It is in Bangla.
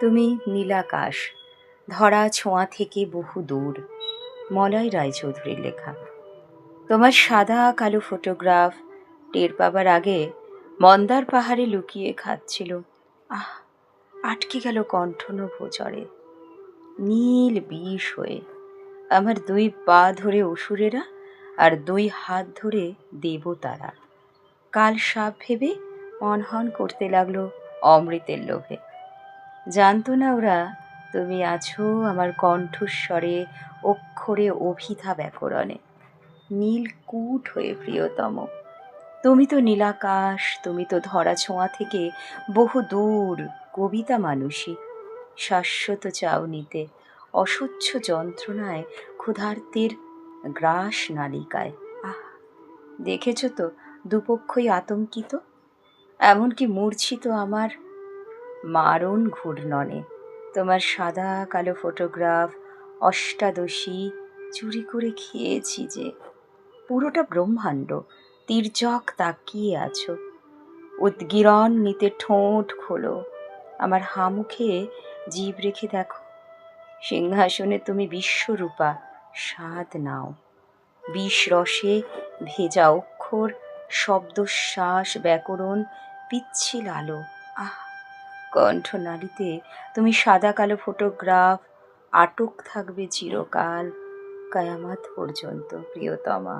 তুমি নীলাকাশ, ধরা ছোঁয়া থেকে বহু দূর, মলয় রায়চৌধুরীর লেখা। তোমার সাদা কালো ফটোগ্রাফ টের পাবার আগে মন্দার পাহাড়ে লুকিয়ে খাচ্ছিল। আহ, আটকে গেল কণ্ঠনভ চড়ে নীল বিষ হয়ে আমার দুই পা ধরে অসুরেরা আর দুই হাত ধরে দেবতারা। কাল সাপ ভেবে অনহন করতে লাগল অমৃতের লোভে। জানতো না ওরা, তুমি আছো আমার কণ্ঠস্বরে, অক্ষরে অভিধা ব্যাকরণে। নীলকূট হয়ে প্রিয়তম। তুমি তো নীলাকাশ, তুমি তো ধরা ছোঁয়া থেকে বহু দূর, কবিতা মানুষই। শাশ্বত চাও নিতে অসহ্য যন্ত্রণায়, ক্ষুধার্তের গ্রাস নালিকায়। আহ, দেখেছ তো, দুপক্ষই আতঙ্কিত? এমনকি মূর্ছিত আমার মারণ ঘূর্ণনে। তোমার সাদা কালো ফটোগ্রাফ, অষ্টাদশী, চুরি করে খেয়েছি যে। পুরোটা ব্রহ্মাণ্ড, তির্যক তাকিয়ে আছো। উদ্গিরণ নিতে ঠোঁট খোলো। আমার হামুখে জীব রেখে দেখো। সিংহাসনে তুমি বিশ্বরূপা, স্বাদ নাও। বিষ রসে ভেজা অক্ষর, শব্দশ্বাস, ব্যাকরণ, পিচ্ছিল আলো। আহ! কণ্ঠনালীতে তুমি সাদা কালো ফটোগ্রাফ আটক থাকবে চিরকাল কায়ামাত পর্যন্ত প্রিয়তমা।